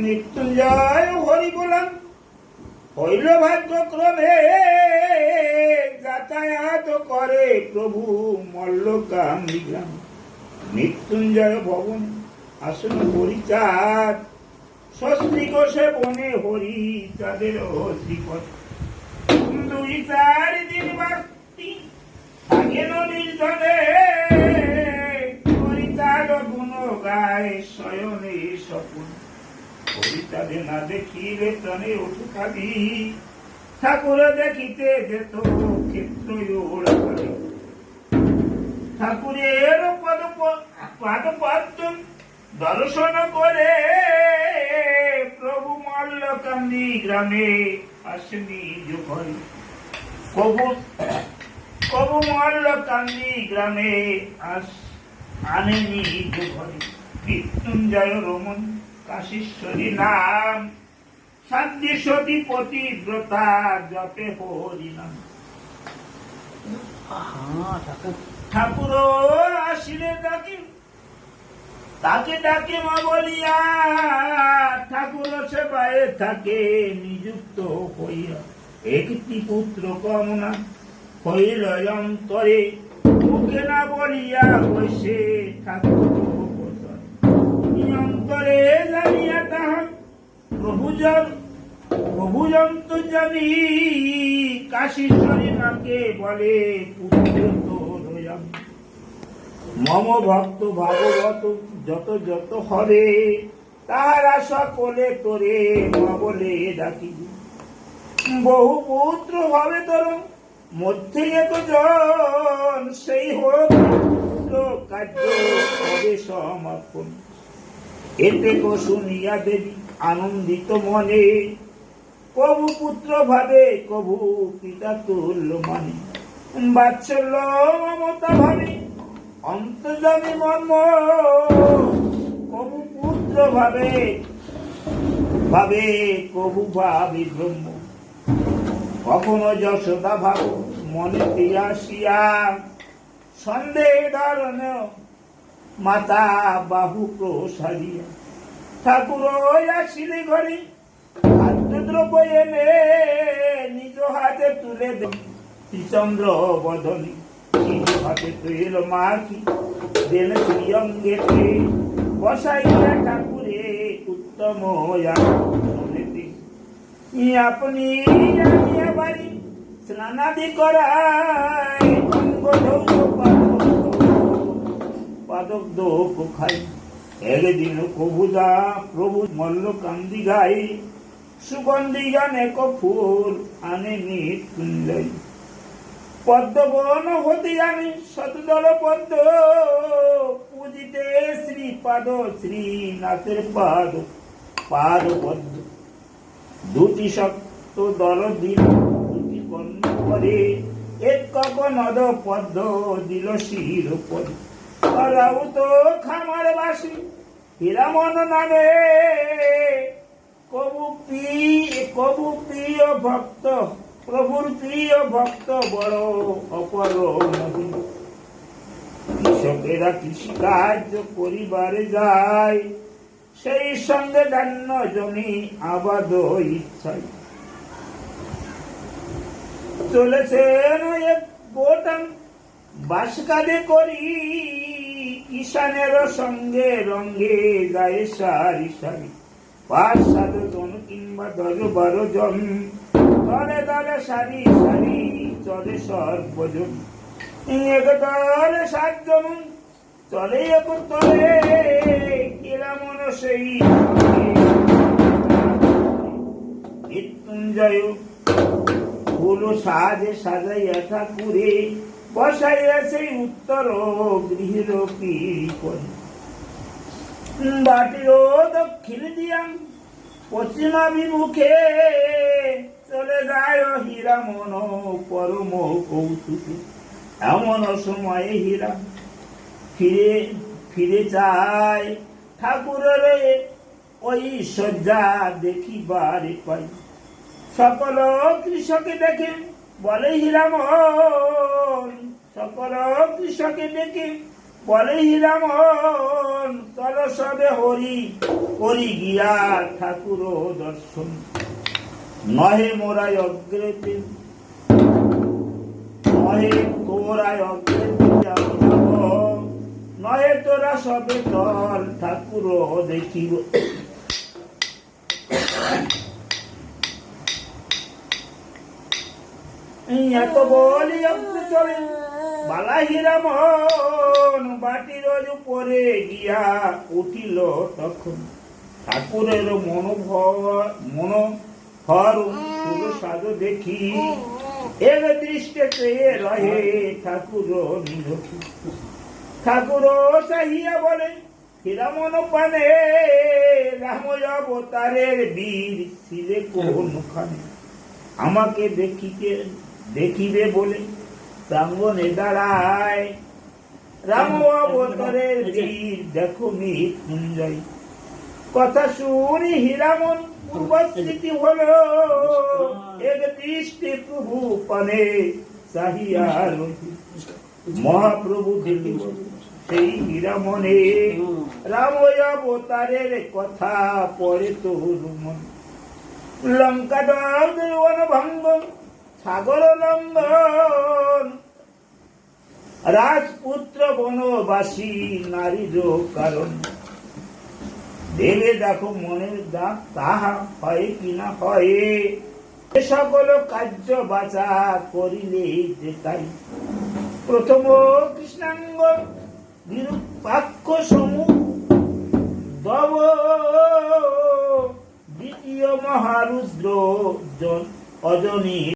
মৃত্যুঞ্জয় হরি বলান হইল ভাগ্যক্রমে যাতায়াত করে প্রভু মল্লকাম মৃত্যুঞ্জয় ভবন, আসন পরিচার, স্বস্তি কোষে বনে হরি তাদের শ্রীপদ দুই চার দিন বাস্তি গুণ গায় হরিতারে না দেখিলে প্রাণে উঠে খাবি ঠাকুর দেখিতে যেত ক্ষেত্র ওরা ঠাকুরের পদ পাদ পদ্ম দর্শন করে প্রভু মল্লকান্দি গ্রামে আসেনি ঘরে কবু কবু মল্লকান্দি গ্রামে আস আনেনি ঘরে মৃত্যুঞ্জয় রমন কাশীশ্বরী নাম জপে হরি নাম ঠাকুর। আসিলে ডাকে, তাকে ডাকে মা বলিয়া ঠাকুর সেবায় থাকে নিযুক্ত হইয়া। একটি পুত্র কামনা হইল অন্তরে মুখে না বলিয়া হইছে ঠাকুর। প্রভুজন প্রভুজন্ত জানি কাশীশ্বরী বলে তোর। মম ভক্ত ভাগবত যত যত হবে তাহারা সকলে তোরে ডাকি বহু পুত্র হবে তোর, মধ্যে একজন সেই হোক কার্য হবে এতে কো শুনিয়া দেবী আনন্দিত মনে। কবু পুত্র ভাবে, কবু পিতা তুল্য মানে। বাৎসল্য মমতা ভাবে অন্তর্জামী মর্ম। কবু পুত্র ভাবে ভাবে, কবু ভাবি ব্রহ্ম। কখনো যশোদা ভাব মনে আসিয়া সন্দেহ ধরন মাতা বাহু প্রসারিয়া ঠাকুর আসিলে ঘরে, খাদ্যদ্রব্য এনে নিজ হাতে তুলে দে শ্রীচন্দ্র বদনী নিজ হাতে দেন বসাইয়া ঠাকুরে স্নানাদি ধৌত পাদক দোপ খাই। একদিন কবুদা প্রভু মল্ল কান্দি গাই। সুগন্ধি গানে ফুল আনে মৃত্যুঞ্জয় পদ্মবন হতে আমি শতদল পদ্ম। পূজিতে শ্রীপাদ শ্রীনাথের পাদ পাদ পদ্ম। দুটি শক্ত দল দিল, দুটি কর্ণ করে। এক নদ পদ্ম দিল শির পদ রাউ তো খামার বাসি হীরামন নামে কবু পি কবু প্রিয় ভক্ত, প্রভুর প্রিয় ভক্ত বড় অপর কৃষকেরা কৃষি করিবারে যায়, সেই সঙ্গে ধান্য জমি আবাদ ইচ্ছায়। চলেছেন এক বাস কাঁধে করি কিষানের সঙ্গে রঙ্গে যায় সারি সারি। পাঁচ জন কিংবা দশ বারো জন। দলে দলে সারি সারি চলে সর্বজন। এক দলে সাতজন, চলে এক তলে কিরামন সেই মৃত্যুঞ্জয় ফুল সাজে সাজাইয়া ঠাকুরে বসাইয়া সেই উত্তর গৃহের পিড়ি করে? বাটির দক্ষিণ দিয়াম পশ্চিমাভিমুখে চলে যায় হীরা মন পরম কৌতুকে। এমন সময়ে হীরা ফিরে ফিরে চায় ঠাকুরের ওই সজ্জা দেখিবারে পাই সকল কৃষকে দেখে বলে হীরামন সকল কৃষকে দেখে বলে হীরামন তর সবে হরি করি গিয়া ঠাকুর দর্শন। নহে মোরাই অগ্রেতে নহে তোরাই যাব নহে তোরা সবে চল ঠাকুর দেখিব। এত বলি অগ্রে চলে বালা হীরামন বাটির উপরে গিয়া উঠিল তখন ঠাকুরের মনোভব মনোহর পুর সাজ দেখি। এক দৃষ্টে চেয়ে রহে ঠাকুর নিরখি ঠাকুর চাহিয়া বলে হীরামন পানে রাম অবতারের বীর ছিলে কোনখানে আমাকে দেখিতে দেখিবে বলে প্রাঙ্গনে দাঁড়ায়। রাম অবতারের বীর দেখো মৃত্যুঞ্জয় কথা শুনি হীরামন উপস্থিতি হলো। এক দৃষ্টি প্রভু পানে চাহিয়া মহাপ্রভু দেখিব সেই হীরামনে রাম অবতারের কথা পড়ে তোর মন। লঙ্কা দর্বন ভঙ্গ সাগর লঙ্ঘন রাজপুত্র বনবাসী, নারীর কারণ। দেবে দেখো মনের দাগ তাহা হয় কিনা হয়। এ সকল কার্য বাচা করিলে তাই। প্রথম কৃষ্ণাঙ্গ বিরূপাক্ষ সমূহ দব দ্বিতীয় মহারুদ্র জন অজনী।